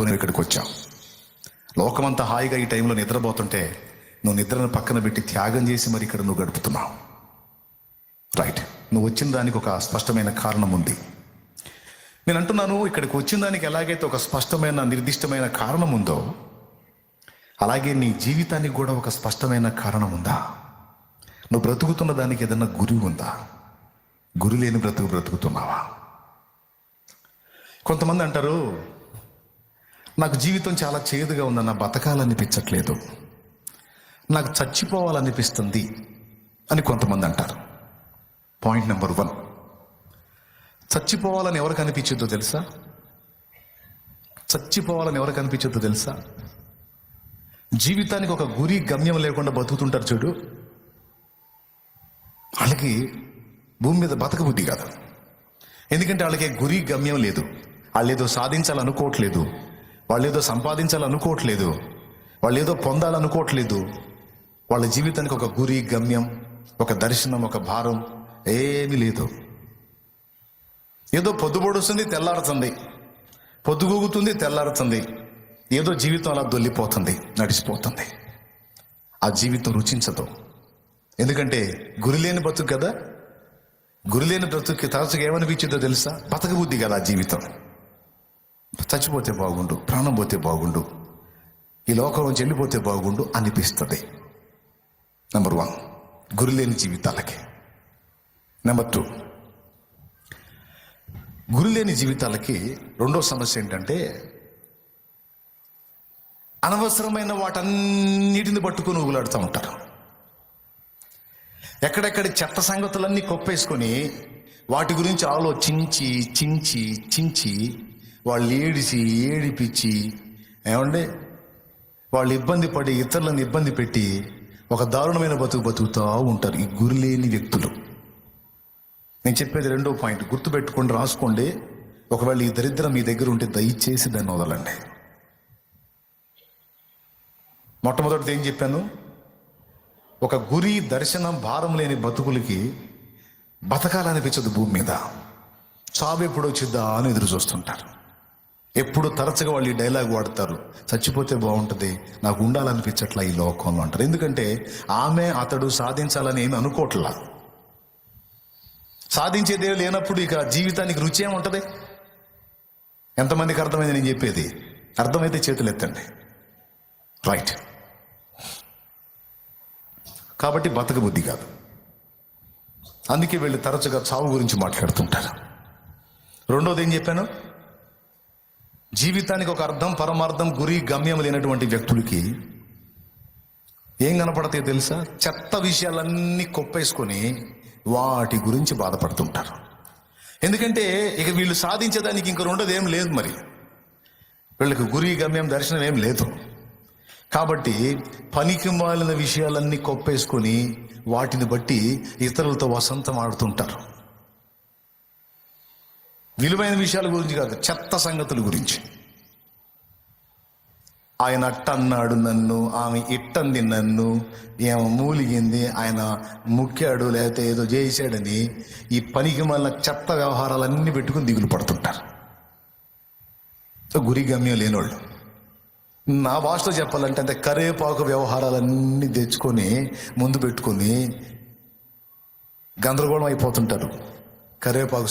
నువ్వు ఇక్కడికి వచ్చావు. లోకమంతా హాయిగా ఈ టైంలో నిద్రపోతుంటే నువ్వు నిద్రను పక్కన పెట్టి త్యాగం చేసి మరి ఇక్కడ నువ్వు గడుపుతున్నావు. రైట్. నువ్వు వచ్చిన దానికి ఒక స్పష్టమైన కారణం ఉంది. నేను అంటున్నాను ఇక్కడికి వచ్చిన దానికి ఎలాగైతే ఒక స్పష్టమైన నిర్దిష్టమైన కారణం ఉందో అలాగే నీ జీవితానికి కూడా ఒక స్పష్టమైన కారణం ఉందా? నువ్వు బ్రతుకుతున్న దానికి ఏదన్నా గురి ఉందా? గురి లేని బ్రతుకు బ్రతుకుతున్నావా? కొంతమంది అంటారు నాకు జీవితం చాలా చేదుగా ఉందన్న బతకాలనిపించట్లేదు. నాకు చచ్చిపోవాలనిపిస్తుంది అని కొంతమంది అంటారు. పాయింట్ నెంబర్ వన్ చచ్చిపోవాలని ఎవరికి అనిపించద్దో తెలుసా? చచ్చిపోవాలని ఎవరికి అనిపించద్దో తెలుసా? జీవితానికి ఒక గురి గమ్యం లేకుండా బతుకుతుంటారు చూడు. వాళ్ళకి భూమి మీద బతకబుద్ధి కదా కాదు. ఎందుకంటే వాళ్ళకి గురి గమ్యం లేదు. వాళ్ళు ఏదో సాధించాలనుకోవట్లేదు. వాళ్ళు ఏదో సంపాదించాలనుకోవట్లేదు. వాళ్ళు ఏదో పొందాలనుకోవట్లేదు. వాళ్ళ జీవితానికి ఒక గురి గమ్యం ఒక దర్శనం ఒక భారం ఏమీ లేదు. ఏదో పొద్దుబొడుస్తుంది తెల్లారుతుంది. పొద్దుగూగుతుంది తెల్లారుతుంది. ఏదో జీవితం అలా దొల్లిపోతుంది నడిచిపోతుంది. ఆ జీవితం రుచించదు. ఎందుకంటే గురి లేని బతుకు కదా? గురి లేని బ్రతుక్కి తరచుగా ఏమనిపించిందో తెలుసా? బతకబుద్ధి కదా ఆ జీవితం. చచ్చిపోతే బాగుండు ప్రాణం పోతే బాగుండు ఈ లోకం చెల్లిపోతే వెళ్ళిపోతే బాగుండు అనిపిస్తుంది. నెంబర్ వన్ గురి లేని జీవితాలకి. నెంబర్ టూ గురి లేని జీవితాలకి రెండో సమస్య ఏంటంటే అనవసరమైన వాటన్నిటిని పట్టుకుని ఊగులాడుతూ ఉంటారు. ఎక్కడెక్కడి చెత్త సంగతులన్నీ కొప్పేసుకొని వాటి గురించి ఆలోచించి చించి చించి వాళ్ళు ఏడిచి ఏడిపించి ఏమండే? వాళ్ళు ఇబ్బంది పడి ఇతరులను ఇబ్బంది పెట్టి ఒక దారుణమైన బతుకు బతుకుతూ ఉంటారు ఈ గురిలేని వ్యక్తులు. నేను చెప్పేది రెండో పాయింట్. గుర్తుపెట్టుకోండి రాసుకోండి. ఒకవేళ ఈ దరిద్రం మీ దగ్గర ఉంటే దయచేసి దాన్ని వదలండి. మొట్టమొదటిది ఏం చెప్పాను? ఒక గురి దర్శనం భారం లేని బతుకులకి బతకాలనిపించదు భూమి మీద. చావు ఎప్పుడు వచ్చిద్దా అని ఎదురు చూస్తుంటారు. ఎప్పుడు తరచుగా వాళ్ళు ఈ డైలాగ్ వాడతారు. చచ్చిపోతే బాగుంటుంది నాకు ఉండాలనిపించట్లా ఈ లోకంలో అంటారు. ఎందుకంటే ఆమె అతడు సాధించాలని ఏమి అనుకోవట్లా సాధించేదే లేనప్పుడు ఇక జీవితానికి రుచి ఏముంటుంది? ఎంతమందికి అర్థమైంది నేను చెప్పేది? అర్థమైతే చేతులు ఎత్తండి. రైట్. కాబట్టి బతక బుద్ధి కాదు. అందుకే వీళ్ళు తరచుగా చావు గురించి మాట్లాడుతుంటారు. రెండోది ఏం చెప్పాను? జీవితానికి ఒక అర్థం పరమార్థం గురి గమ్యం లేనటువంటి వ్యక్తులకి ఏం కనపడతాయి తెలుసా? చెత్త విషయాలన్నీ కొప్పేసుకొని వాటి గురించి బాధపడుతుంటారు. ఎందుకంటే ఇక వీళ్ళు సాధించేదానికి ఇంక రెండోది ఏం లేదు మరి. వీళ్ళకి గురి గమ్యం దర్శనం ఏం లేదు. కాబట్టి పనికి మాలిన విషయాలన్నీ కొప్పేసుకొని వాటిని బట్టి ఇతరులతో వసంతం ఆడుతుంటారు. విలువైన విషయాల గురించి కాదు చెత్త సంగతుల గురించి. ఆయన అట్టన్నాడు నన్ను ఆమె ఇట్టంది నన్ను ఏమో మూలిగింది ఆయన ముక్కాడు లేకపోతే ఏదో చేశాడని ఈ పనికి మళ్ళీ చెత్త వ్యవహారాలన్నీ పెట్టుకుని దిగులు పడుతుంటారు. గురి గమ్యం లేనోళ్ళు. నా భాషలో చెప్పాలంటే అంటే కరేపాకు వ్యవహారాలన్నీ తెచ్చుకొని ముందు పెట్టుకొని గందరగోళం అయిపోతుంటారు. కరేపాకు